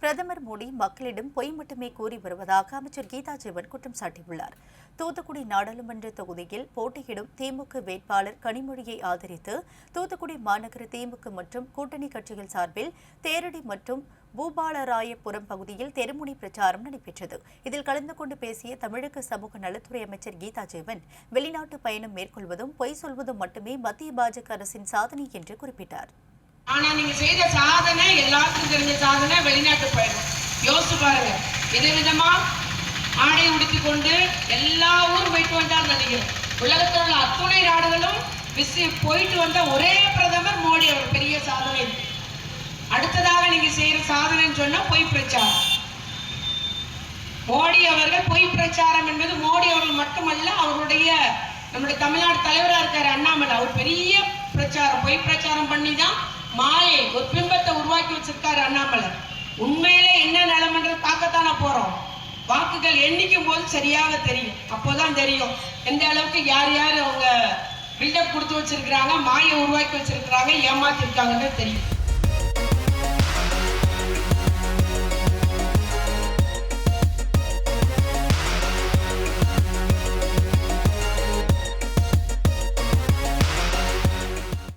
பிரதமர் மோடி மக்களிடம் பொய் மட்டுமே கூறி வருவதாக அமைச்சர் கீதா ஜீவன் குற்றம் சாட்டியுள்ளார். தூத்துக்குடி நாடாளுமன்ற தொகுதியில் போட்டியிடும் திமுக வேட்பாளர் கனிமொழியை ஆதரித்து தூத்துக்குடி மாநகர திமுக மற்றும் கூட்டணி கட்சிகள் சார்பில் தேரடி மற்றும் பூபாலராயபுரம் பகுதியில் தெருமுனை பிரச்சாரம் நடைபெற்றது. இதில் கலந்து கொண்டு பேசிய தமிழக சமூக நலத்துறை அமைச்சர் கீதா ஜீவன் வெளிநாட்டு பயணம் மேற்கொள்வதும் பொய் சொல்வதும் மட்டுமே மத்திய பாஜக அரசின் சாதனை என்று குறிப்பிட்டார். ஆனா நீங்க செய்த சாதனை எல்லாருக்கும் தெரிஞ்ச சாதனை வெளிநாட்டு பயணம் யோசிச்சு பாருங்க. விதவிதமா ஆடை உடுத்தி கொண்டு எல்லா ஊரும் போயிட்டு வந்தார் நினைக்கிறேன் உலகத்தில் உள்ள அத்துணை நாடுகளும் விசி போயிட்டு வந்த ஒரே பிரதமர் மோடி அவர் பெரிய சாதனை. அடுத்ததாக நீங்க செய்யற சாதனைன்னு சொன்னா பொய் பிரச்சாரம். மோடி அவர்கள் பொய் பிரச்சாரம் என்பது மோடி அவர்கள் மட்டுமல்ல அவருடைய நம்முடைய தமிழ்நாடு தலைவரா இருக்காரு அண்ணாமலை. அவர் பெரிய பிரச்சாரம் பொய் பிரச்சாரம் பண்ணி தான் மாயை ஒரு பிம்பத்தை உருவாக்கி வச்சிருக்காரு அண்ணாமலை. உண்மையிலே என்ன நிலைமைன்றது பார்க்கத்தானே போறோம். வாக்குகள் எண்ணிக்கும் போது சரியாக தெரியும். அப்போதான் தெரியும். எந்த அளவுக்கு யார் யார் அவங்க பில்டப் கொடுத்து வச்சிருக்கிறாங்க மாயை உருவாக்கி வச்சிருக்கிறாங்க ஏமாத்திருக்காங்கன்னு தெரியும்.